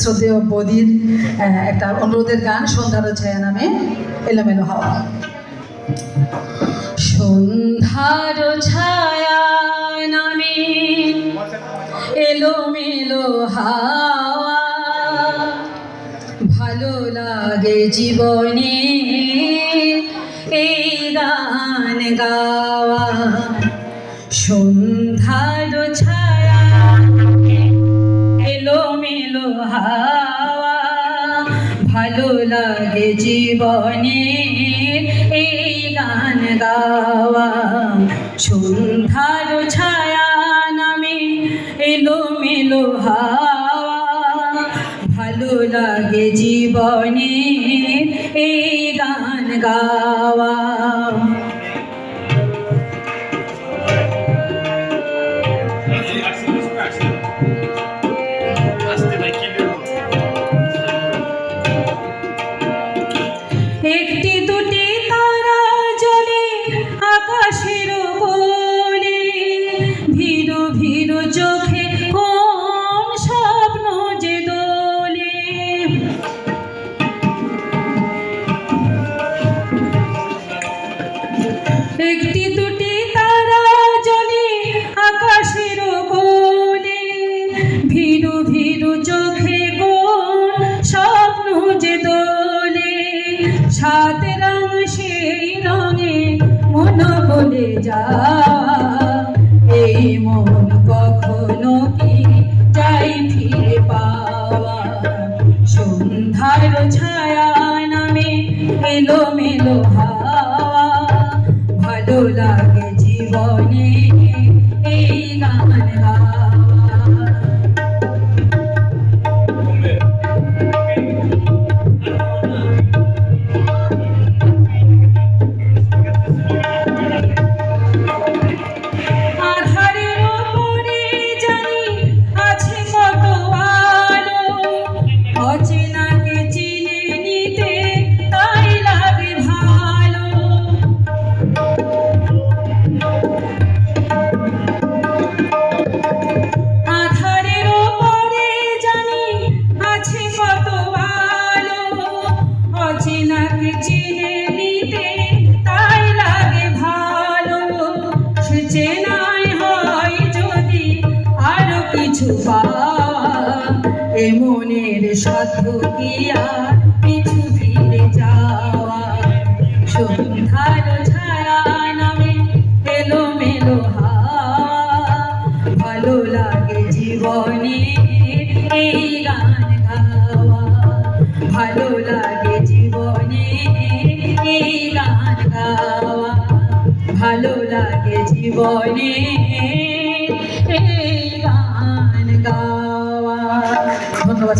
শ্রদ্ধেয় বদির একটা অনুরোধের গান সন্ধ্যার ছায়া নামে এলোমেলো হাওয়া। সন্ধ্যার ছায়া নামে এলোমেলো হাওয়া। ভালো লাগে জীবনে এই গান গাওয়া। সন্ধ্যার ছায়া হাওয়া ভালো লাগে জীবনে এই গান গাওয়া। সন্ধ্যার ছায়া নামে এলোমেলো হাওয়া। ভালো লাগে জীবনে এই গান গাওয়া। একটি দুটি তারা জ্বলে আকাশের কোলে ভীরু ভীরু চোখে কোন স্বপ্ন যে দোলে সাত রং সেই রঙে মন বলে যা। এই মন কখনো কি যাই ফিরে পাওয়া? সন্ধ্যার ছায়া নামে এলো মেলো হাওয়া। ভালো লাগে জীবনে এই গান গাওয়া চেনাই হয় যদি আরও কিছু এ মনের সাধ্য কিছু ফিরে যাওয়া সন্ধ্যার ছায়া নামে এলো মেলো ভালো লাগে জীবনে এই গান গাওয়া। ভালো লাগে জীবনে এই গান গাওয়া। ধন্যবাদ